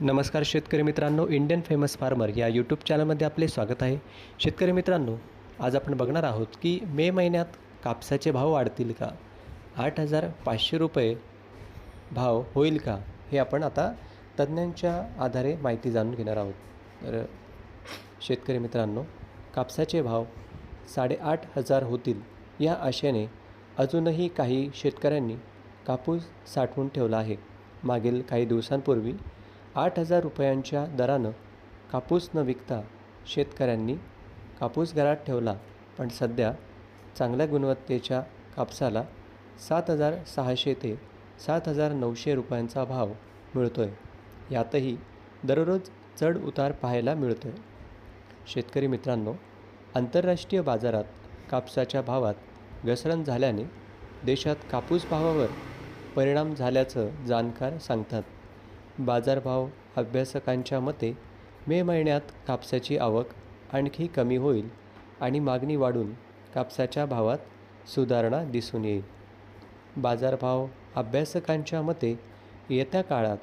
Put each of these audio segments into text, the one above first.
नमस्कार शेतकरी मित्रांनो इंडियन फेमस फार्मर या यूट्यूब चॅनलमध्ये आपले स्वागत आहे. शेतकरी मित्रांनो आज आपण बघणार आहोत की मे महिन्यात कापसाचे भाव वाढतील का? आठ हजार पाचशे रुपये भाव होईल का? हे आपण आता तज्ज्ञांच्या आधारे माहिती जाणून घेणार आहोत. तर शेतकरी मित्रांनो कापसाचे भाव साडेआठ हजार होतील या आशेने अजूनही काही शेतकऱ्यांनी कापूस साठवून ठेवला आहे. मागील काही दिवसांपूर्वी आठ हजार रुपयांच्या दरानं कापूस न विकता शेतकऱ्यांनी कापूस घरात ठेवला पण सध्या चांगल्या गुणवत्तेच्या कापसाला सात हजार सहाशे ते सात हजार नऊशे रुपयांचा भाव मिळतो आहे यातही दररोज चढ उतार पाहायला मिळतो आहे शेतकरी मित्रांनो आंतरराष्ट्रीय बाजारात कापसाच्या भावात घसरण झाल्याने देशात कापूस भावावर परिणाम झाल्याचं जाणकार सांगतात. बाजारभाव अभ्यासकांच्या मते मे महिन्यात कापसाची आवक आणखी कमी होईल आणि मागणी वाढून कापसाच्या भावात सुधारणा दिसून येईल. बाजारभाव अभ्यासकांच्या मते येत्या काळात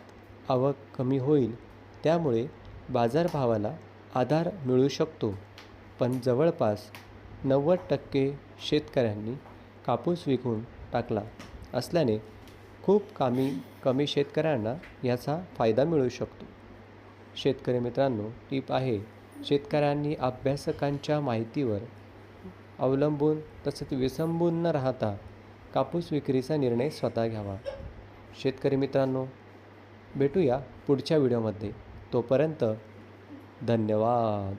आवक कमी होईल त्यामुळे बाजारभावाला आधार मिळू शकतो. पण जवळपास नव्वद टक्के शेतकऱ्यांनी कापूस विकून टाकला असल्याने खूप कामी कमी शेतकऱ्यांना याचा फायदा मिळू शकतो. शेतकरी मित्रांनो टीप आहे शेतकऱ्यांनी अभ्यासकांच्या माहितीवर अवलंबून तसेच विसंबून न राहता कापूस विक्रीचा निर्णय स्वतः घ्यावा. शेतकरी मित्रांनो भेटूया पुढच्या व्हिडिओमध्ये. तोपर्यंत धन्यवाद.